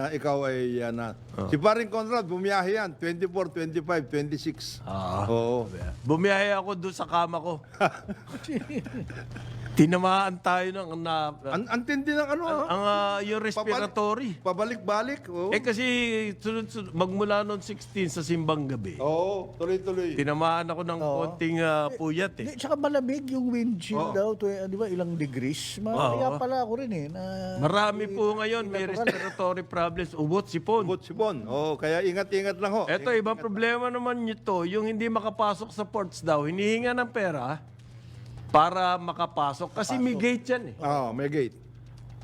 na ikaw ay yan na. Si Paring Conrad, bumiyahe yan. 24, 25, 26. Ah. Oo. Bumiyahe ako doon sa kama ko. Tinamaan tayo ng na, An antindi ng ano, ah. ang ah, yung respiratory. Pabalik-balik. Oo. Eh kasi sunod-sunod, magmula noon 16 sa simbang gabi. Oo, tuloy-tuloy. Tinamaan ako ng konting ah, puyat eh. Hindi, tsaka malamig yung windshield daw. To, di ba, ilang degrees. Ma, Kaya pala ako rin eh. Na, Marami po ngayon may respiratory problems, ubot, sipon. Bot sipon. Oo, kaya ingat-ingat lang ho. Eto, ibang problema naman nito, yung hindi makapasok sa ports daw, hinihinga ng pera para makapasok. Kasi may gate yan eh. Oo, may gate.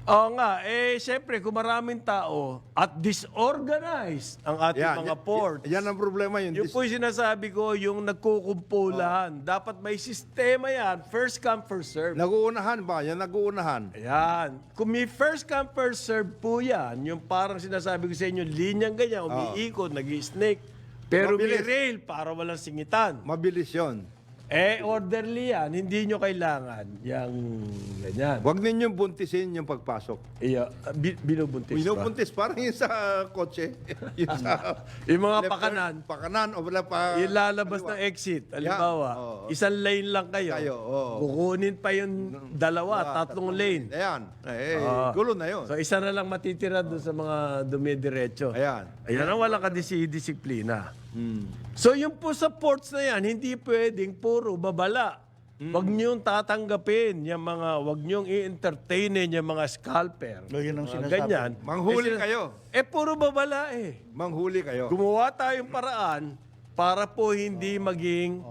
Oo nga, eh syempre kung maraming tao at disorganized ang ating Yan, mga yan- ports. Yan ang problema yun. Yung po yung sinasabi ko, yung nagkukumpulan. Dapat may sistema yan. First come, first serve. Naguunahan ba? Yan naguunahan. Ayan. Kung may first come, first serve po yan, yung parang sinasabi ko sa inyo, linyang ganyan, umiikot, nag snake Pero may Mabilis. rail para walang singitan. Mabilis yon. Eh, orderly yan. Hindi nyo kailangan yung ganyan. Huwag ninyong buntisin yung pagpasok. Iya, bi- binubuntis ba? Binubuntis, parang yung sa kotse. yung sa Yung mga left pakanan, turn, Pakanan o wala pa. ilalabas ng exit. Halimbawa, oo. isang lane lang kayo. Kayo, oo. Kukunin pa yung dalawa, tatlong lane. Ayan. Eh, Ah. gulo na yun. So, isa na lang matitira doon sa mga dumidiretso. Ayan. Ayan ang walang kadisiplina. Hmm. So yung po sa ports na yan, hindi pwedeng puro babala. Huwag niyong tatanggapin yung mga, huwag niyong i-entertainin yung mga scalper. No, yun ang Mga sinasabi. Ganyan. Manghuli Eh, sina- kayo. Eh, puro babala eh. Manghuli kayo. Gumawa tayong paraan para po hindi maging,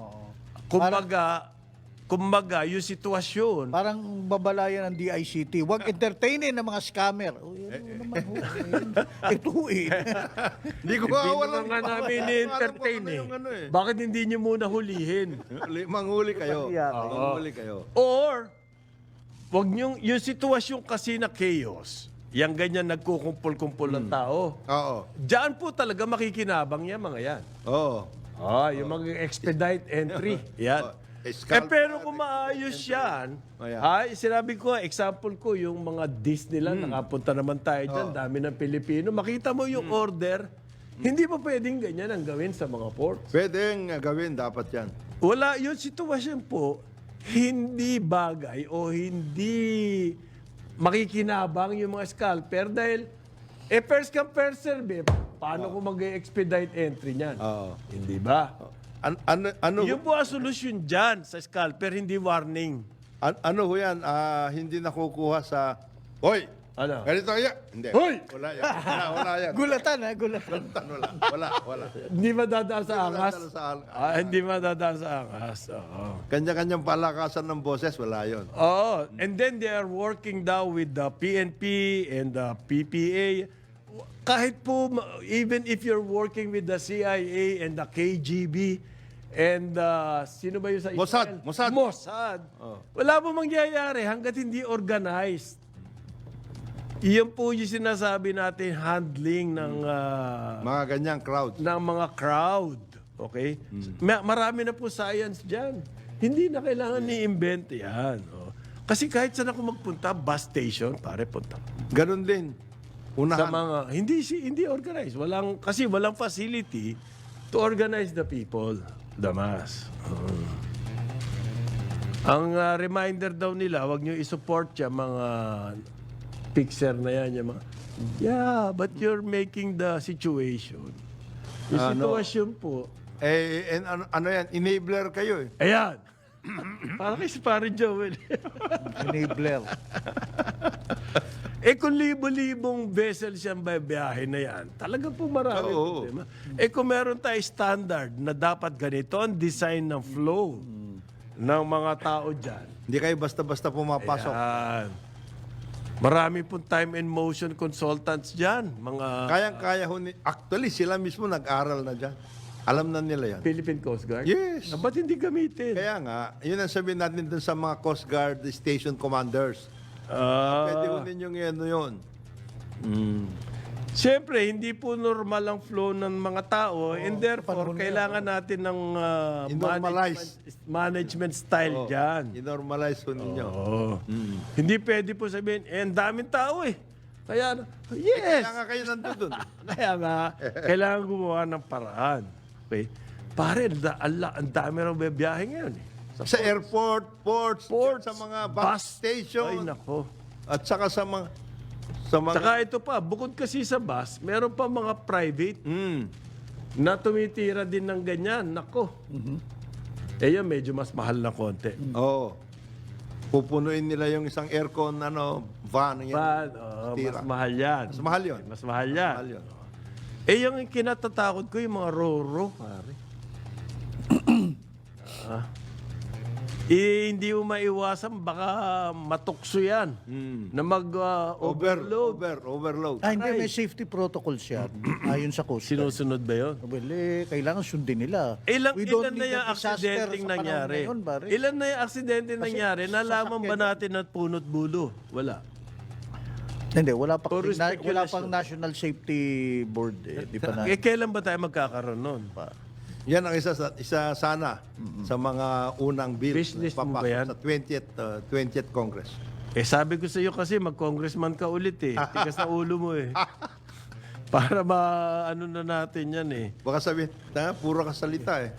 kumbaga, kumbaga, yung sitwasyon. parang babalayan ng DICT. Huwag entertainin ng mga scammer. Oh, yan naman ho. Ito eh. Hindi ko Hindi naman nga namin ni-entertain eh. Ano eh. Bakit hindi niyo muna hulihin? Manghuli kayo. Manghuli kayo. Or, wag niyong, yung sitwasyon kasi na chaos, yung ganyan nagkukumpul-kumpul ng tao, Oo. diyan po talaga makikinabang yan mga yan. Oo. Ah, yung mag-expedite entry. Yan. Eh, pero kung maayos yan, ay, sinabi ko, example ko, yung mga Disneyland, nakapunta naman tayo dyan, dami ng Pilipino, makita mo yung order, hindi pa pwedeng ganyan ang gawin sa mga ports. Pwedeng uh, gawin, dapat yan. Wala, yung sitwasyon po, hindi bagay o hindi makikinabang yung mga scalper dahil eh first come first serve eh. Paano ko mag-expedite entry niyan? Oo. Hindi ba? An- ano, ano, Yun po ang solusyon dyan sa scalper, hindi warning. an- ano ho yan? Ah, hindi nakukuha sa... Hoy! Ano? Ganito kaya? Hindi. Hoy! Wala yan. Wala, wala yan. Gulatan ha, gulatan. Ano lang. Wala, wala. Hindi madadaan sa angas? Wala sa al- Ah, hindi madadaan sa angas. Oo. Kanya-kanyang palakasan ng boses, wala yon. Oo. And then they are working now with the PNP and the PPA. Kahit po, ma- even if you're working with the CIA and the KGB and uh, sino ba yung sa Mossad, Israel? Mossad. Mossad. Wala po mangyayari hanggat hindi organized. Iyan po yung sinasabi natin handling ng uh, Mga ganyang crowd. ng mga crowd. Okay? Ma- marami na po science dyan. Hindi na kailangan ni-invent yan. oh. Kasi kahit saan ako magpunta, bus station, pare punta. Ganon din. Sa Unahan. mga, hindi, si- hindi organized. Walang, kasi walang facility to organize the people. Mass. Oh. Ang ah, reminder daw nila, wag nyo isupport yung mga fixer na yan. Yung mga, yeah, but you're making the situation. Yung Ano? sitwasyon po, Eh, and ano, ano yan? Enabler kayo eh. Ayan. Para kay si Pare Joel. Enabler. eh kung libo-libong vessels yung biyahe na yan, talaga po marami Oo. problema. Eh kung meron tayo standard na dapat ganito ang design ng flow ng mga tao dyan. Hindi kayo basta-basta pumapasok. Ayan. Marami pong time and motion consultants dyan. Mga Kayang-kaya ho ni... Actually, sila mismo nag-aral na dyan. Alam na nila yan. Philippine Coast Guard. Yes. Ah, ba't hindi gamitin? Kaya nga, yun ang sabihin natin dun sa mga Coast Guard station commanders. Ah. Pwede ho ninyong ano yun. Siyempre, hindi po normal ang flow ng mga tao and therefore, kailangan natin ng uh, I-normalize. management, management style dyan. I-normalize ho ninyo. Oo. Hindi pwede po sabihin, eh, ang daming tao eh. Kaya, Eh, yes! Kaya nga kayo nandun dun. Kaya nga, kailangan gumawa ng paraan. Okay? Pare, da, ala, ang dami rin biyahe ngayon. Eh. Sa airport, ports, Ports, sa mga bus, station, Ay, nako. at saka sa mga sa mga Tsaka ito pa, bukod kasi sa bus, meron pa mga private Mm. na tumitira din ng ganyan. Nako. Eh yun, medyo mas mahal na konti. Oo. Pupunuin nila yung isang aircon ano, van yan. But, oh, Tira. mas mahal yan. Mas mahal yun. Mas mahal yan. Mahal yun. Eh, yung kinatatakot ko, yung mga roro, pare. ah. Eh, hindi mo maiwasan, baka matukso yan. Na Hmm. Over, mag-overload. over, overload. Ah, hindi, may safety protocols yan. ayon sa Coast Guard. Sinusunod ba yun? Well, eh, kailangan sundin nila. Ilang, We don't ilan na need yung a disaster aksidenteng sa panahon nangyari? ngayon, pare. Ilan na yung aksidente nangyari? Nalaman ba natin at punot bulo? Wala. Hindi, wala pa, Puro na, wala speculation. pang National Safety Board. Eh. Di pa na. Eh, kailan ba tayo magkakaroon nun? Yan ang isa sa isa sana sa mga unang bill Business na mo ba papasok yan? sa 20th uh, 20th Congress. Eh, sabi ko sa iyo kasi mag-congressman ka ulit eh. Tigas na ulo mo eh. Para ma ano na natin yan eh. Baka sabihin, "Ta, puro kasalita eh.